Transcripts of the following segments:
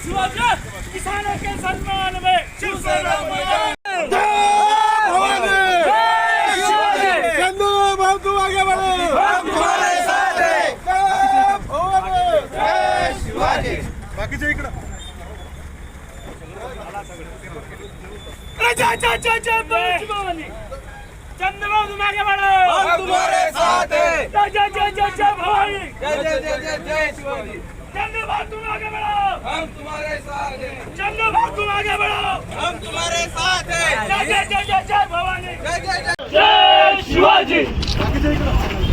किसानों के सम्मान में शिवसेना आगे बढ़े बाकीचे इकडं चंद्रबाबू मागे बढ़ो तुम्हारे साथ भवानी जय जय जय जय जय शिवाजी! चंद्रबाबू तुम आगे बढ़ो! हम तुम्हारे साथ हैं। चंद्रबाबू तुम आगे बढ़ो! हम तुम्हारे साथ हैं। जय जय जय जय भवानी! जय जय जय। जय शिवाजी!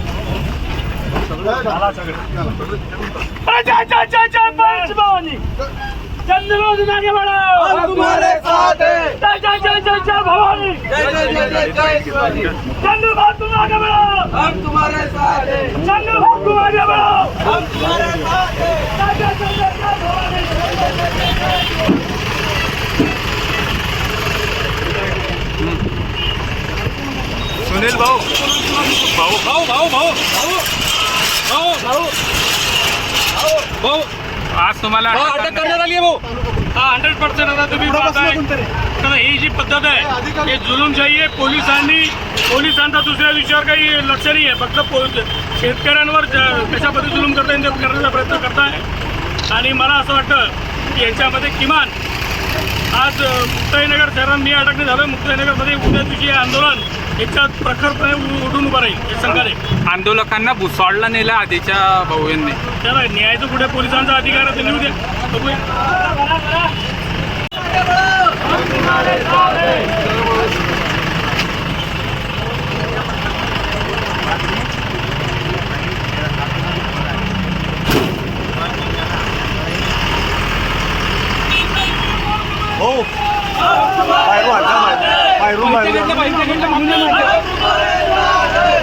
सुनील भाऊ भाऊ भाऊ भाऊ भाऊ भाऊ भाऊ. भाऊ भाऊ आज तुम्हाला अटक करण्यात आली आहे भाऊ. हा हंड्रेड पर्सेंट आता तुम्ही पाहताय तर ही जी पद्धत आहे हे जुलूमशाही आहे. पोलिसांनी पोलिसांचा दुसऱ्या विषयावर काही लक्ष नाही आहे. फक्त पो शेतकऱ्यांवर कशा पद्धती जुलूम करता येईल ते करण्याचा प्रयत्न करताय. आणि मला असं वाटतं की याच्यामध्ये किमान आज मुक्ताईनगर शहरात मी अटकणे झालो मुक्ताईनगरमध्ये उद्या दिवशी आंदोलन याच्यात प्रखरपणे उ- उठून उभं राहील या संघाने. आंदोलकांना भुसावळला नेलं आधीच्या भाऊ यांनी त्याला न्यायाचं कुठे? पोलिसांचा अधिकार आहे ते लिहू ਮਾਰ ਲਓ ਮਾਰ ਲਓ